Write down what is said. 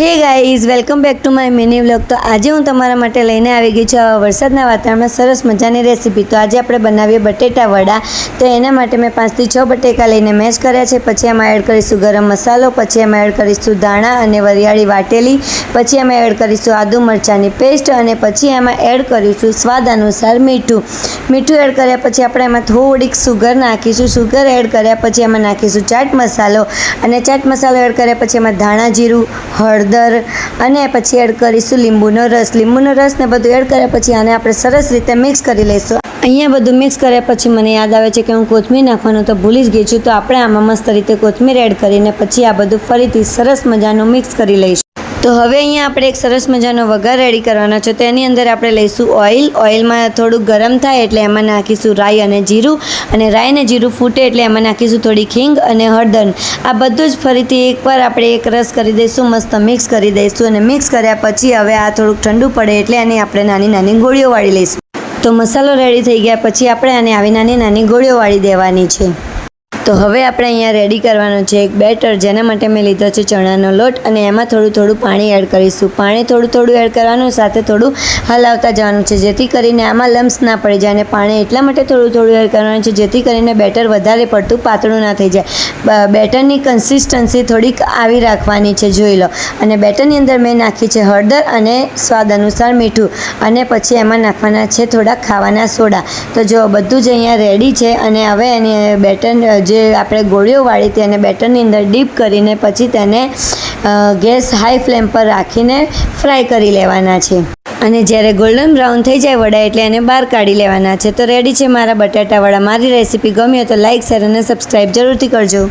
Hey guys welcome back to my mini vlog તો આજે હું તમારા માટે લઈને આવી ગઈ છું વરસાદના વાતાવરણમાં સરસ મજાની રેસીપી તો આજે આપણે બનાવીએ બટેટા વડા. તો એના માટે મેં પાંચથી છ બટેકા લઈને મેશ કર્યા છે. પછી એમાં એડ કરીશું ગરમ મસાલો, પછી એમાં એડ કરીશું ધાણા અને વરિયાળી વાટેલી, પછી એમાં એડ કરીશું આદુ મરચાંની પેસ્ટ અને પછી એમાં એડ કરીશું સ્વાદ અનુસાર મીઠું. મીઠું એડ કર્યા પછી આપણે એમાં થોડીક સુગર નાખીશું. સુગર એડ કર્યા પછી એમાં નાખીશું ચાટ મસાલો. અને ચાટ મસાલો એડ કર્યા પછી એમાં ધાણા જીરું, હળદર અને પછી એડ કરીશું લીંબુનો રસ. લીંબુનો રસ ને બધું એડ કર્યા પછી આને આપણે સરસ રીતે મિક્સ કરી લઈશું. અહીંયા બધું મિક્સ કર્યા પછી મને યાદ આવે છે કે હું કોથમીર નાખવાનું તો ભૂલી જ ગઈ છું, તો આપણે આમાં મસ્ત રીતે કોથમીર એડ કરીને પછી આ બધું ફરીથી સરસ મજાનું મિક્સ કરી લઈશું. તો હવે અહીંયા આપણે એક સરસ મજાનો વઘાર રેડી કરવાનો છે. તો એની અંદર આપણે લઈશું ઓઇલ ઓઇલમાં થોડું ગરમ થાય એટલે એમાં નાખીશું રાઈ અને જીરું. અને રાઈ અને જીરું ફૂટે એટલે એમાં નાખીશું થોડી ખીંગ અને હળદર. આ બધું જ ફરીથી એકવાર આપણે એક રસ કરી દઈશું, મસ્ત મિક્સ કરી દઈશું. અને મિક્સ કર્યા પછી હવે આ થોડુંક ઠંડુ પડે એટલે એની આપણે નાની નાની ગોળીઓ વાળી લઈશું. તો મસાલો રેડી થઈ ગયા. પછી આપણે આને આવી નાની નાની ગોળીઓ વાળી દેવાની છે. તો હવે આપણે અહીંયા રેડી કરવાનું છે એક બેટર, જેના માટે મેં લીધો છે ચણાનો લોટ અને એમાં થોડું થોડું પાણી એડ કરીશું. પાણી થોડું થોડું એડ કરવાનું, સાથે થોડું હલાવતા જવાનું છે, જેથી કરીને આમાં લમ્સ ના પડી જાય અને પાણી એટલા માટે થોડું થોડું એડ કરવાનું છે, જેથી કરીને બેટર વધારે પડતું પાતળું ના થઈ જાય. બેટરની કન્સિસ્ટન્સી થોડીક આવી રાખવાની છે, જોઈ લો. અને બેટરની અંદર મેં નાખી છે હળદર અને સ્વાદ અનુસાર મીઠું અને પછી એમાં નાખવાના છે થોડા ખાવાના સોડા. તો જો બધું જ અહીંયા રેડી છે અને હવે એની બેટર જે આપણે ગોળીઓ વાળી તેને બેટરની અંદર ડીપ કરીને પછી તેને ગેસ હાઈ ફ્લેમ પર રાખીને ફ્રાય કરી લેવાના છે. અને જ્યારે ગોલ્ડન બ્રાઉન થઈ જાય વડા એટલે એને બહાર કાઢી લેવાના છે. તો રેડી છે મારા બટાટા વડા મારી રેસીપી ગમી હોય તો લાઇક શેર અને સબસ્ક્રાઈબ જરૂરથી કરજો.